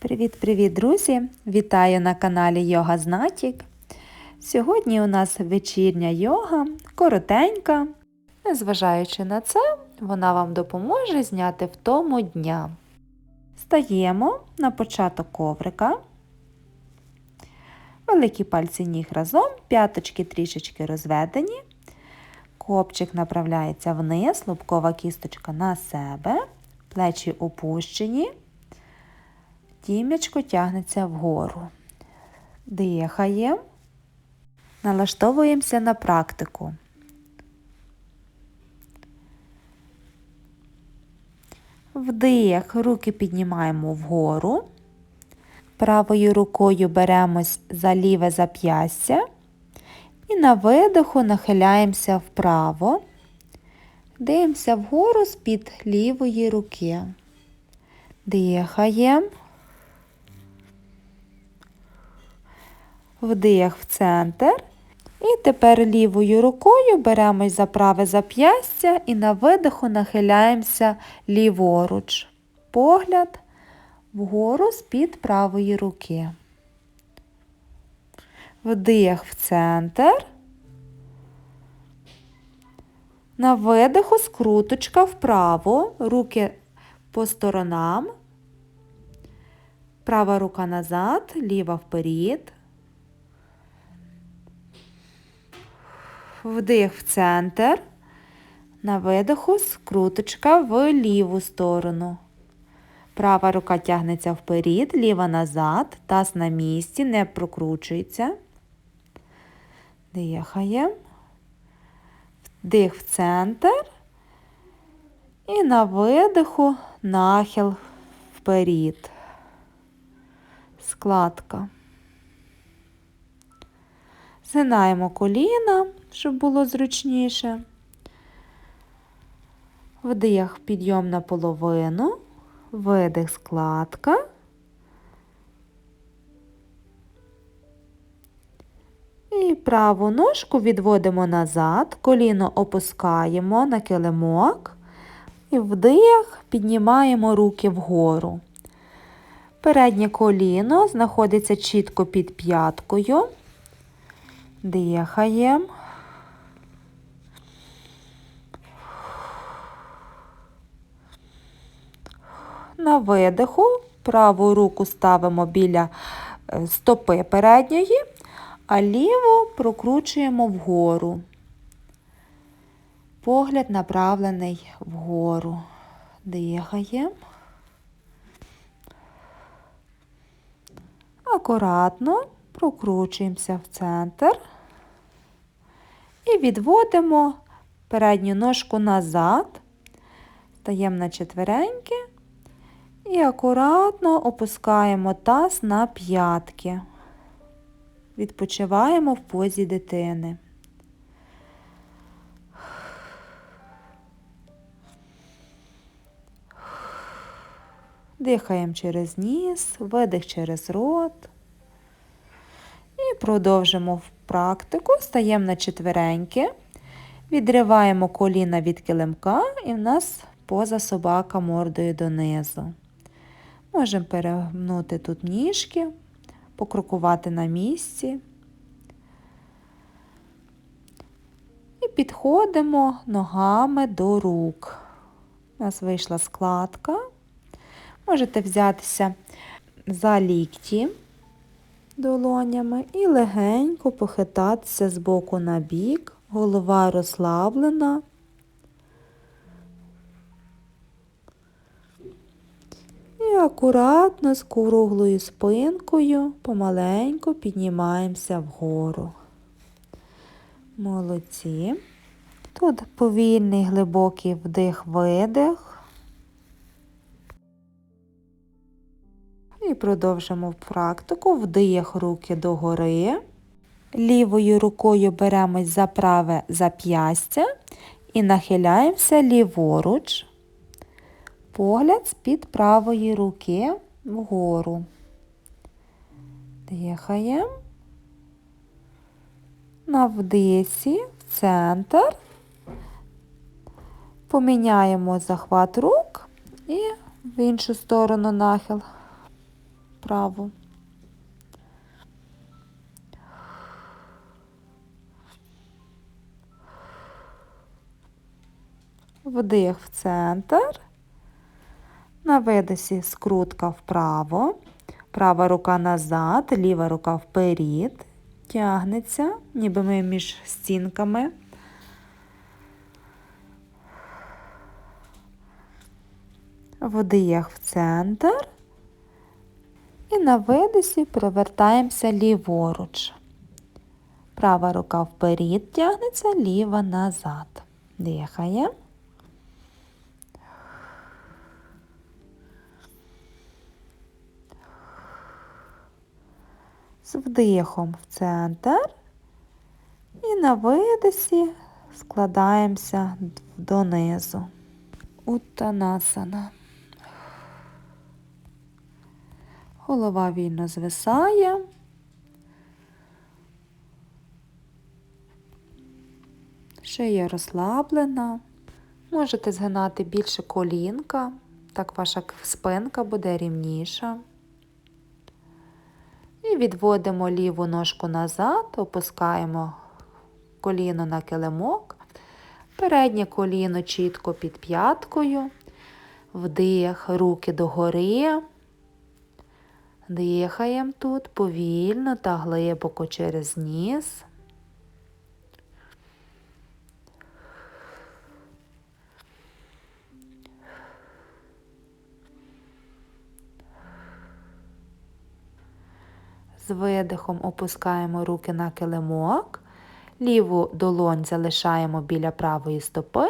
Привіт-привіт, друзі! Вітаю на каналі Йога Знатік. Сьогодні у нас вечірня йога, коротенька. Незважаючи на це, вона вам допоможе зняти втому дня. Стаємо на початок коврика. Великі пальці ніг разом, п'яточки трішечки розведені. Копчик направляється вниз, лобкова кісточка на себе, плечі опущені. Тім'ячко тягнеться вгору. Дихаємо. Налаштовуємося на практику. Вдих, руки піднімаємо вгору. Правою рукою беремось за ліве зап'ястя і на видиху нахиляємося вправо. Дивимося вгору з-під лівої руки. Дихаємо. Вдих в центр. І тепер лівою рукою беремось за праве зап'ястя і на видиху нахиляємося ліворуч. Погляд вгору з-під правої руки. Вдих в центр. На видиху скруточка вправо, руки по сторонам. Права рука назад, ліва вперед. Вдих в центр. На видиху скруточка в ліву сторону. Права рука тягнеться вперед, ліва назад, таз на місці, не прокручується. Дихаємо. Вдих в центр. І на видиху нахил вперед. Складка. Згинаємо коліна, щоб було зручніше. Вдих підйом на половину, видих складка. І праву ножку відводимо назад, коліно опускаємо на килимок і вдих піднімаємо руки вгору. Переднє коліно знаходиться чітко під п'яткою. Дихаємо. На видиху праву руку ставимо біля е, стопи передньої, а ліву прокручуємо вгору. Погляд направлений вгору. Дихаємо. Акуратно прокручуємося в центр і відводимо передню ножку назад, стаємо на четвереньки і акуратно опускаємо таз на п'ятки. Відпочиваємо в позі дитини. Дихаємо через ніс, видих через рот. І продовжимо практику, стаємо на четвереньки, відриваємо коліна від килимка і в нас поза собака мордою донизу. Можемо перегнути тут ніжки, покрокувати на місці. І підходимо ногами до рук. У нас вийшла складка. Можете взятися за лікті долонями і легенько похитатися з боку на бік, голова розслаблена. І акуратно з круглою спинкою помаленьку піднімаємося вгору. Молодці. Тут повільний глибокий вдих-видих. Продовжимо практику. Вдих руки догори. Лівою рукою беремось за праве зап'ястя і нахиляємося ліворуч. Погляд з-під правої руки вгору. Дихаємо. На вдисі в центр. Поміняємо захват рук і в іншу сторону нахил. Вправо. Вдих в центр. На видосі скрутка вправо. Права рука назад, ліва рука вперед. Тягнеться, ніби ми між стінками. Вдих в центр. І на видосі провертаємося ліворуч. Права рука вперед тягнеться, ліва назад. Дихаємо. З вдихом в центр. І на видосі складаємося донизу. Уттанасана. Голова вільно звисає. Шия розслаблена. Можете згинати більше колінка, так ваша спинка буде рівніша. І відводимо ліву ножку назад, опускаємо коліно на килимок, переднє коліно чітко під п'яткою, вдих, руки догори. Дихаємо тут повільно та глибоко через ніс. З видихом опускаємо руки на килимок, ліву долонь залишаємо біля правої стопи,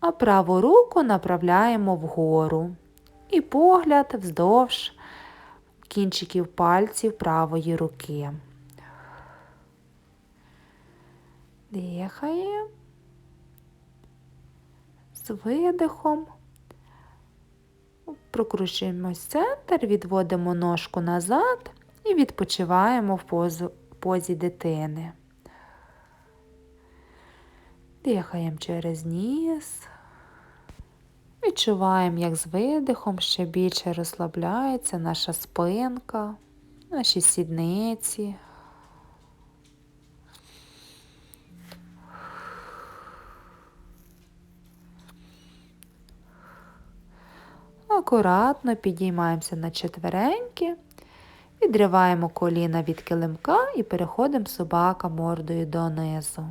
а праву руку направляємо вгору і погляд вздовж кінчиків пальців правої руки. Дихаємо. З видихом. Прокручуємось центр, відводимо ножку назад і відпочиваємо в позу, позі дитини. Дихаємо через ніс. Відчуваємо, як з видихом ще більше розслабляється наша спинка, наші сідниці. Акуратно підіймаємося на четвереньки, відриваємо коліна від килимка і переходимо собака мордою донизу.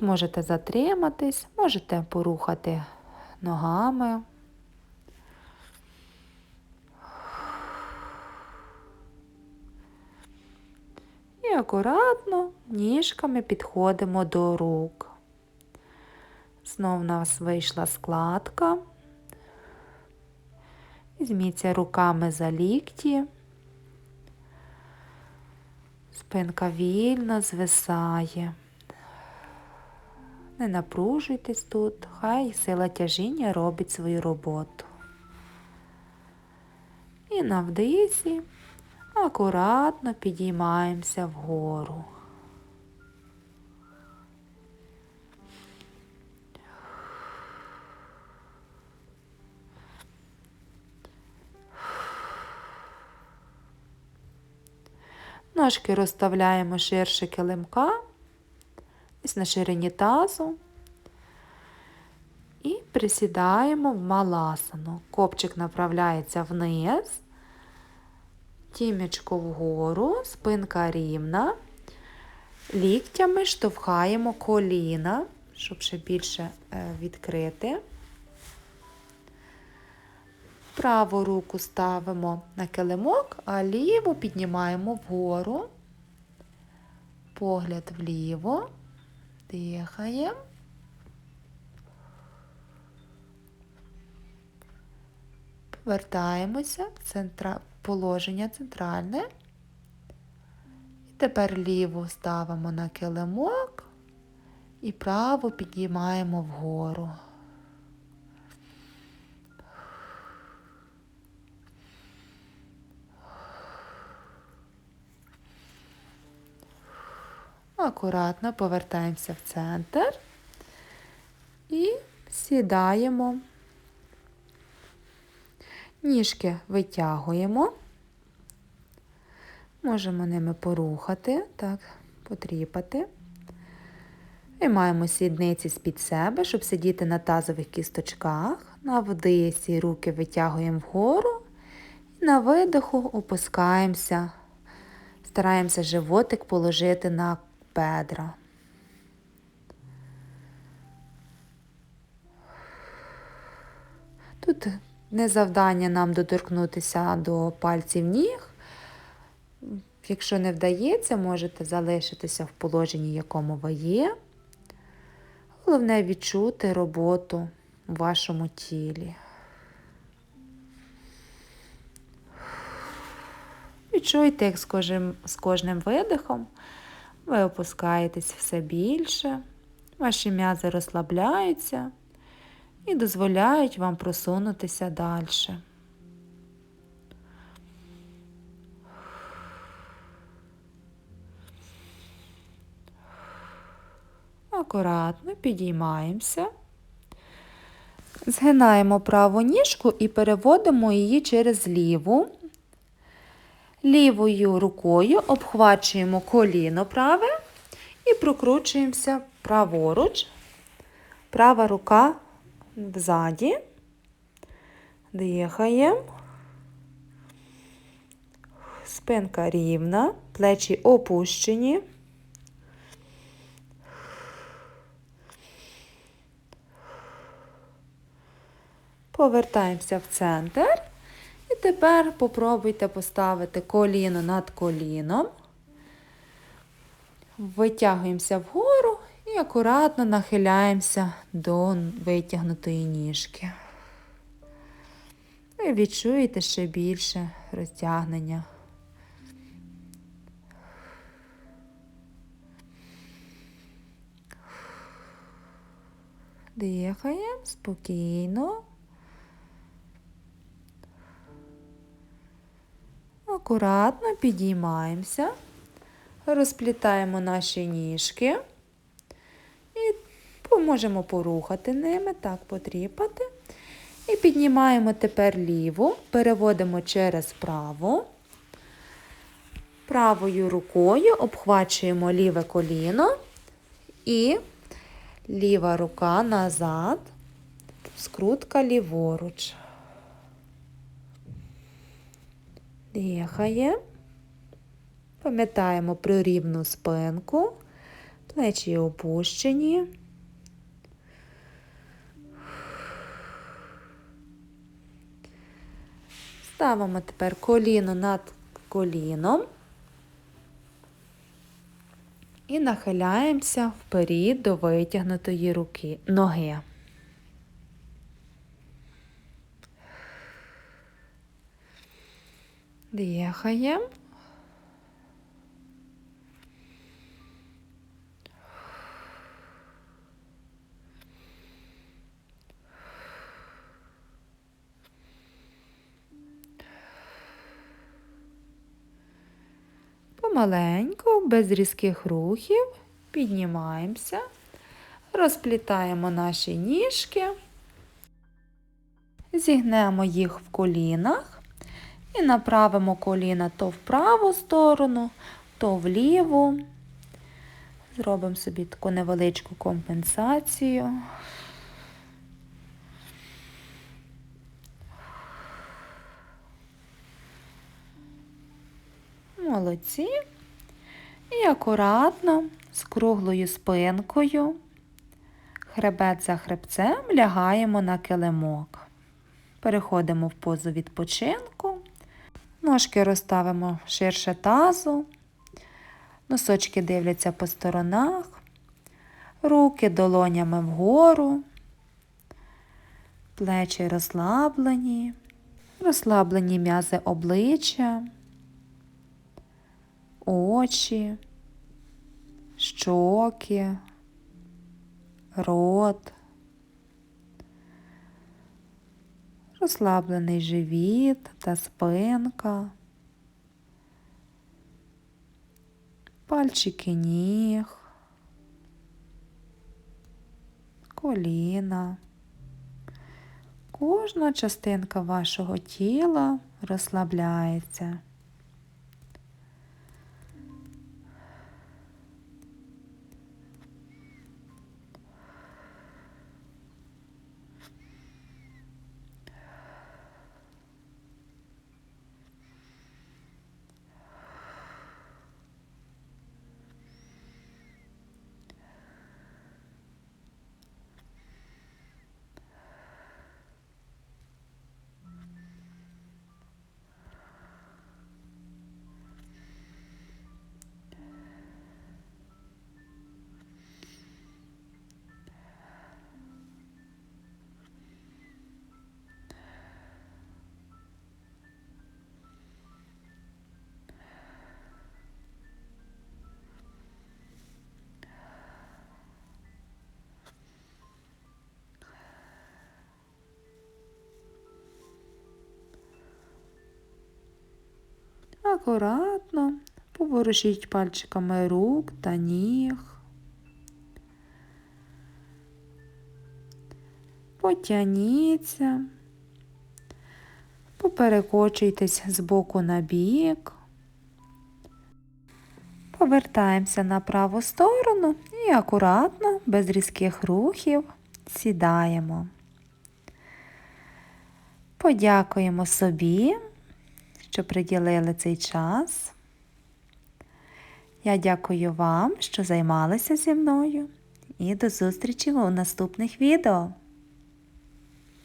Можете затриматись, можете порухати ногами. І акуратно ніжками підходимо до рук. Знов у нас вийшла складка. Візьміться руками за лікті. Спинка вільно звисає. Не напружуйтесь тут, хай сила тяжіння робить свою роботу. І на вдисі акуратно підіймаємося вгору. Ножки розставляємо ширше килимка, на ширині тазу. І присідаємо в маласану. Копчик направляється вниз, тімечко вгору, спинка рівна. Ліктями штовхаємо коліна, щоб ще більше е, відкрити. Праву руку ставимо на килимок, а ліву піднімаємо вгору, погляд вліво, дихаємо. Повертаємося в центра... положення центральне. І тепер ліву ставимо на килимок і праву підіймаємо вгору. Акуратно повертаємося в центр і сідаємо Ніжки витягуємо. Можемо ними порухати, так, потріпати. Виймаємо сідниці з-під себе, щоб сидіти на тазових кісточках. На вдисі руки витягуємо вгору. І на видиху опускаємося. Стараємося животик положити на бедра. Тут не завдання нам доторкнутися до пальців ніг. Якщо не вдається, можете залишитися в положенні, якому ви є. Головне відчути роботу в вашому тілі. Відчуйте, як з кожним, з кожним видихом ви опускаєтесь все більше, ваші м'язи розслабляються і дозволяють вам просунутися далі. Акуратно підіймаємося, згинаємо праву ніжку і переводимо її через ліву. Лівою рукою обхвачуємо коліно праве і прокручуємося праворуч, права рука взаді, дихаємо, спинка рівна, плечі опущені. Повертаємося в центр. І тепер попробуйте поставити коліно над коліном. Витягуємося вгору і акуратно нахиляємося до витягнутої ніжки. Ви відчуєте ще більше розтягнення. Дихаємо спокійно. Акуратно підіймаємося, розплітаємо наші ніжки і можемо порухати ними, так, потріпати. І піднімаємо тепер ліву, переводимо через праву. Правою рукою обхвачуємо ліве коліно і ліва рука назад, скрутка ліворуч. Дихає. Пам'ятаємо про рівну спинку, плечі опущені. Ставимо тепер коліно над коліном і нахиляємося вперед до витягнутої руки, ноги. Дихаємо. Помаленьку, без різких рухів, піднімаємося, розплітаємо наші ніжки, зігнемо їх в колінах. І направимо коліна то в праву сторону, то в ліву. Зробимо собі таку невеличку компенсацію. Молодці. І акуратно, з круглою спинкою, хребет за хребцем лягаємо на килимок. Переходимо в позу відпочинку. Ножки розставимо ширше тазу, носочки дивляться по сторонах, руки долонями вгору, плечі розслаблені, розслаблені м'язи обличчя, очі, щоки, рот. Розслаблений живіт та спинка, пальчики ніг, коліна, Кожна частинка вашого тіла розслабляється. Акуратно поворушіть пальчиками рук та ніг. Потягніться, поперекочуйтесь з боку на бік. Повертаємося на праву сторону і акуратно, без різких рухів, сідаємо. Подякуємо собі, що приділили цей час. Я дякую вам, що займалися зі мною, і до зустрічі у наступних відео.